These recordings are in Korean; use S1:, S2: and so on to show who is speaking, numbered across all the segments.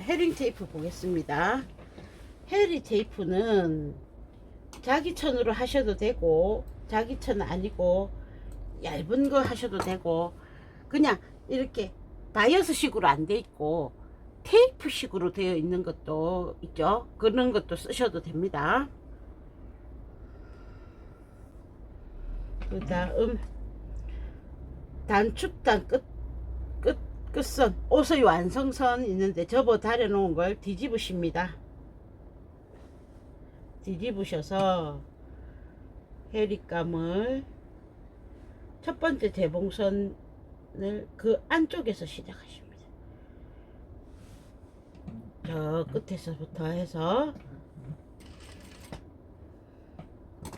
S1: 헤링 테이프 보겠습니다. 헤리 테이프는 자기 천으로 하셔도 되고 자기 천 아니고 얇은 거 하셔도 되고 그냥 이렇게 다이어스 식으로 안 돼 있고 테이프 식으로 되어 있는 것도 있죠. 그런 것도 쓰셔도 됩니다. 그 다음 단축단 끝, 끝, 끝선 옷의 완성선 있는데 접어 다려 놓은 걸 뒤집으십니다. 뒤집으셔서 헤리감을 첫 번째 재봉선을 그 안쪽에서 시작하십니다. 저 끝에서부터 해서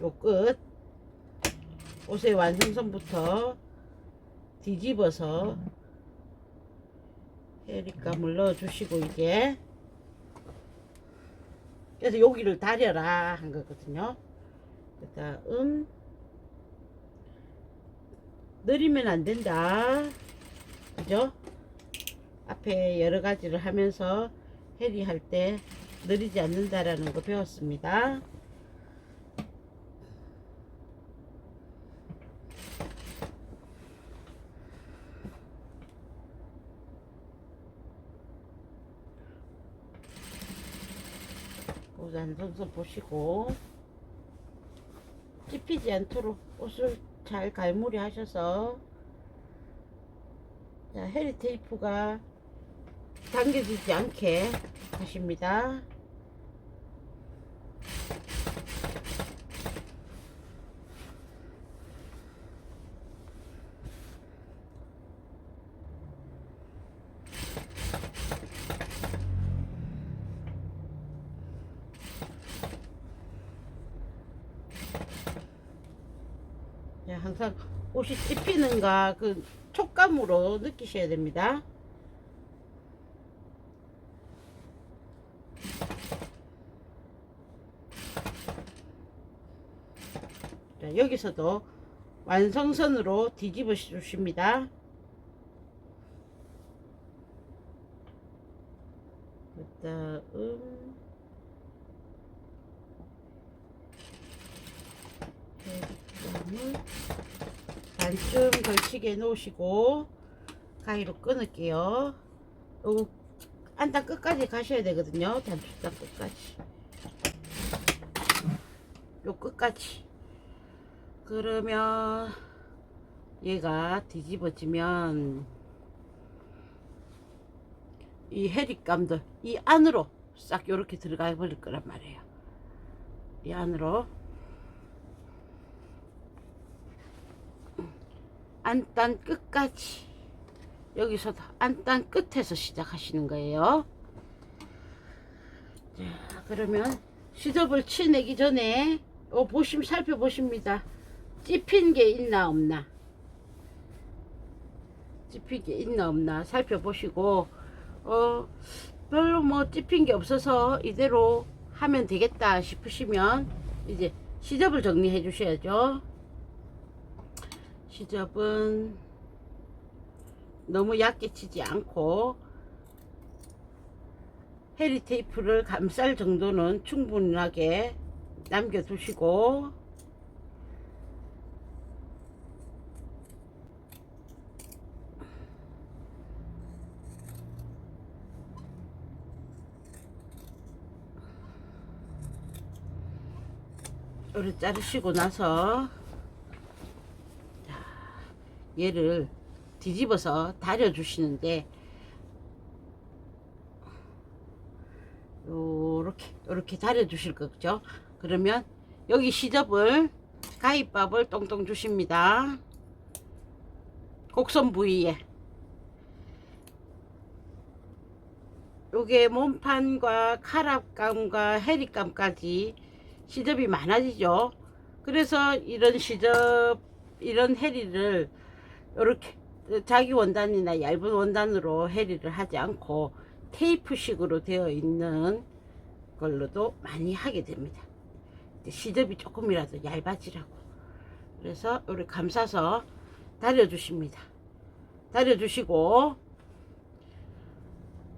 S1: 요 끝 옷의 완성선부터 뒤집어서 헤리감을 넣어주시고 이게 그래서 여기를 다려라 한 거거든요. 그 다음 느리면 안 된다. 그죠? 앞에 여러 가지를 하면서 해리 할 때 느리지 않는다라는 거 배웠습니다. 우선 선선 보시고 찝히지 않도록 옷을 잘 갈무리 하셔서 자, 헤리 테이프가 당겨지지 않게 하십니다. 항상 옷이 찝히는가 그 촉감으로 느끼셔야 됩니다. 자, 여기서도 완성선으로 뒤집어 주십니다. 그 다음 을 반쯤 걸치게 놓으시고 가위로 끊을게요. 요 안단 끝까지 가셔야 되거든요. 단추단 끝까지. 요 끝까지. 그러면 얘가 뒤집어지면 이 해리감들 이 안으로 싹 요렇게 들어가 버릴 거란 말이에요. 이 안으로 안단 끝까지 여기서 안단 끝에서 시작하시는 거예요. 자, 그러면 시접을 치내기 전에 어, 보심 살펴보십니다. 찝힌 게 있나 없나 찝힌 게 있나 없나 살펴보시고 어 별로 뭐 찝힌 게 없어서 이대로 하면 되겠다 싶으시면 이제 시접을 정리해 주셔야죠. 시접은 너무 얇게 치지 않고 헤리 테이프를 감쌀 정도는 충분하게 남겨 두시고 요를 자르시고 나서 얘를 뒤집어서 다려 주시는데 요렇게 요렇게 다려 주실 거죠? 그러면 여기 시접을 가위밥을 똥똥 주십니다. 곡선 부위에. 요게 몸판과 카락감과 해리감까지 시접이 많아지죠. 그래서 이런 시접 이런 해리를 이렇게 자기 원단이나 얇은 원단으로 해리를 하지 않고 테이프식으로 되어 있는 걸로도 많이 하게 됩니다. 시접이 조금이라도 얇아지라고. 그래서 이렇게 감싸서 다려주십니다. 다려주시고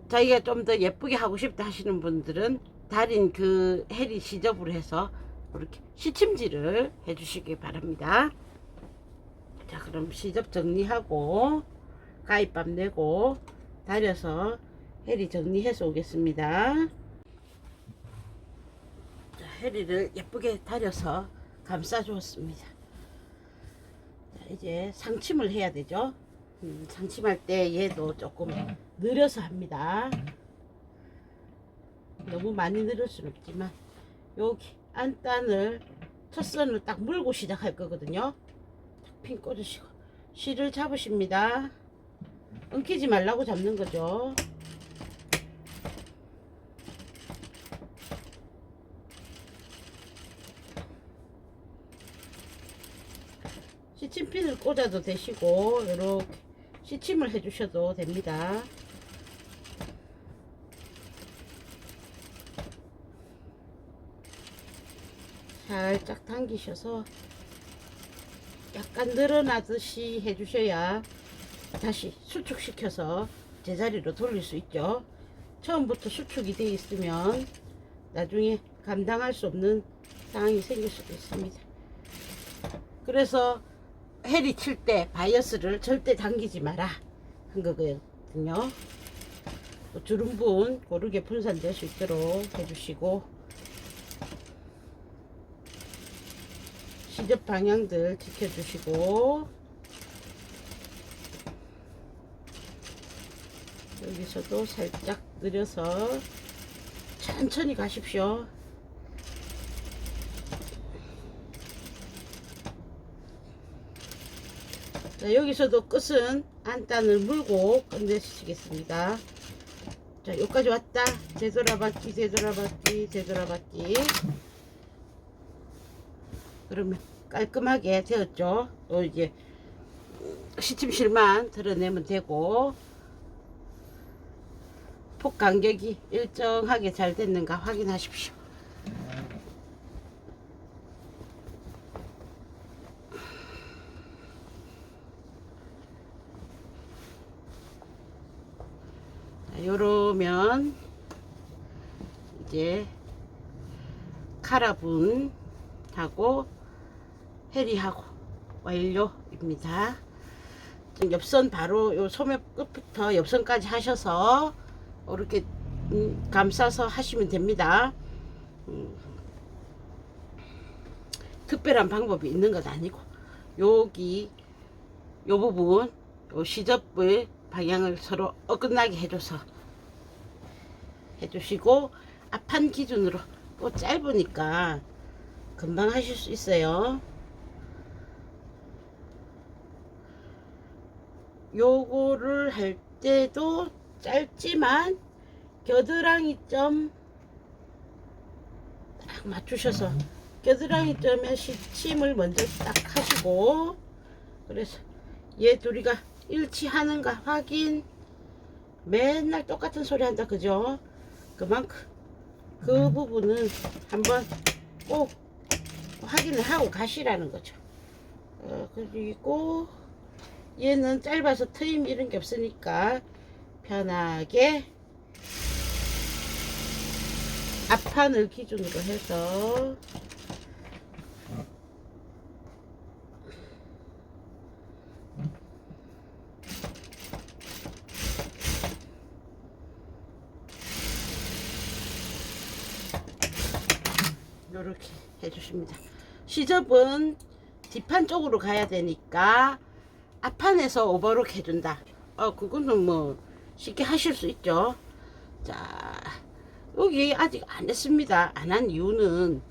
S1: 자기가 좀 더 예쁘게 하고 싶다 하시는 분들은 달인 그 해리 시접으로 해서 이렇게 시침질을 해주시기 바랍니다. 자 그럼 시접 정리하고 가위밥 내고 다려서 해리 정리해서 오겠습니다. 자, 해리를 예쁘게 다려서 감싸 주었습니다. 자, 이제 상침을 해야 되죠. 음, 상침할 때 얘도 조금 느려서 합니다. 너무 많이 늘을 수는 없지만 여기 안단을 첫 선을 딱 물고 시작할 거거든요. 핀 꽂으시고 실을 잡으십니다. 엉키지 말라고 잡는 거죠. 시침핀을 꽂아도 되시고 이렇게 시침을 해주셔도 됩니다. 살짝 당기셔서 약간 늘어나듯이 해주셔야 다시 수축시켜서 제자리로 돌릴 수 있죠. 처음부터 수축이 되어 있으면 나중에 감당할 수 없는 상황이 생길 수도 있습니다. 그래서 해리 칠 때 바이어스를 절대 당기지 마라 한 거거든요. 또 주름분 고르게 분산될 수 있도록 해주시고 시접 방향들 지켜주시고 여기서도 살짝 느려서 천천히 가십시오. 자, 여기서도 끝은 안단을 물고 끝내시겠습니다. 자, 여기까지 왔다. 되돌아봤기, 되돌아봤기, 되돌아봤기. 그러면 깔끔하게 되었죠. 또 이제 시침실만 드러내면 되고 폭 간격이 일정하게 잘 됐는가 확인하십시오. 자, 요러면 이제 카라분 하고 해리하고 완료입니다. 옆선 바로 요 소매 끝부터 옆선까지 하셔서 이렇게 음, 감싸서 하시면 됩니다. 음, 특별한 방법이 있는 것 아니고 여기 요 부분 요 시접의 방향을 서로 어긋나게 해줘서 해주시고 앞판 기준으로 또 짧으니까 금방 하실 수 있어요. 요거를 할 때도 짧지만 겨드랑이 점 딱 맞추셔서 겨드랑이 점에 시침을 먼저 딱 하시고 그래서 얘 둘이가 일치하는가 확인. 맨날 똑같은 소리 한다 그죠? 그만큼 그 부분은 한번 꼭 확인을 하고 가시라는 거죠. 어, 그리고 얘는 짧아서 트임 이런 게 없으니까 편하게 앞판을 기준으로 해서 이렇게 해주십니다. 시접은 뒷판 쪽으로 가야 되니까 앞판에서 오버룩 해준다. 어, 그거는 뭐 쉽게 하실 수 있죠. 자, 여기 아직 안 했습니다. 안 한 이유는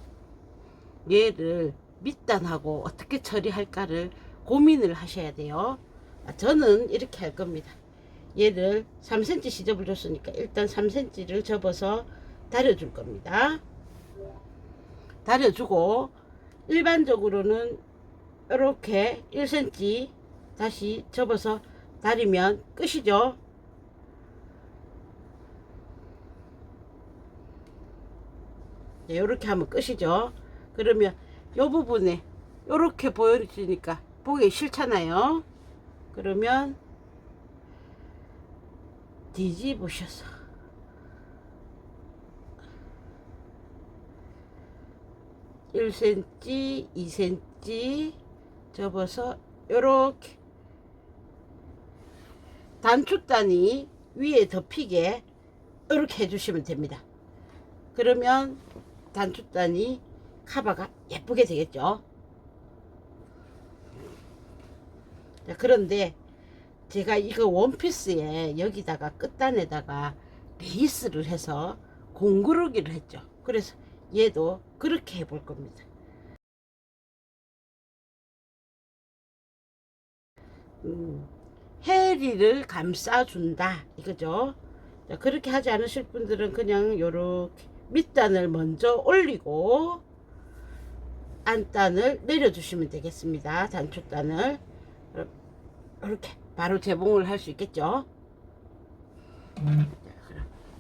S1: 얘를 밑단하고 어떻게 처리할까를 고민을 하셔야 돼요. 아, 저는 이렇게 할 겁니다. 얘를 3cm 시접을 줬으니까 일단 3cm를 접어서 다려줄 겁니다. 다려주고 일반적으로는 이렇게 1cm 다시 접어서 다리면 끝이죠. 네, 이렇게 하면 끝이죠. 그러면 이 부분에 이렇게 보여지니까 보기 싫잖아요. 그러면 뒤집으셔서 1cm, 2cm 접어서 요렇게 단축단이 위에 덮이게 이렇게 해주시면 됩니다. 그러면 단축단이 카바가 예쁘게 되겠죠. 자, 그런데 제가 이거 원피스에 여기다가 끝단에다가 레이스를 해서 공구르기를 했죠. 그래서 얘도 그렇게 해볼 겁니다. 음, 해리를 감싸준다 이거죠. 자, 그렇게 하지 않으실 분들은 그냥 요렇게 밑단을 먼저 올리고 안단을 내려주시면 되겠습니다. 단축단을 이렇게 바로 재봉을 할 수 있겠죠.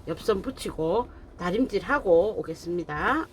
S1: 옆선 붙이고 다림질 하고 오겠습니다.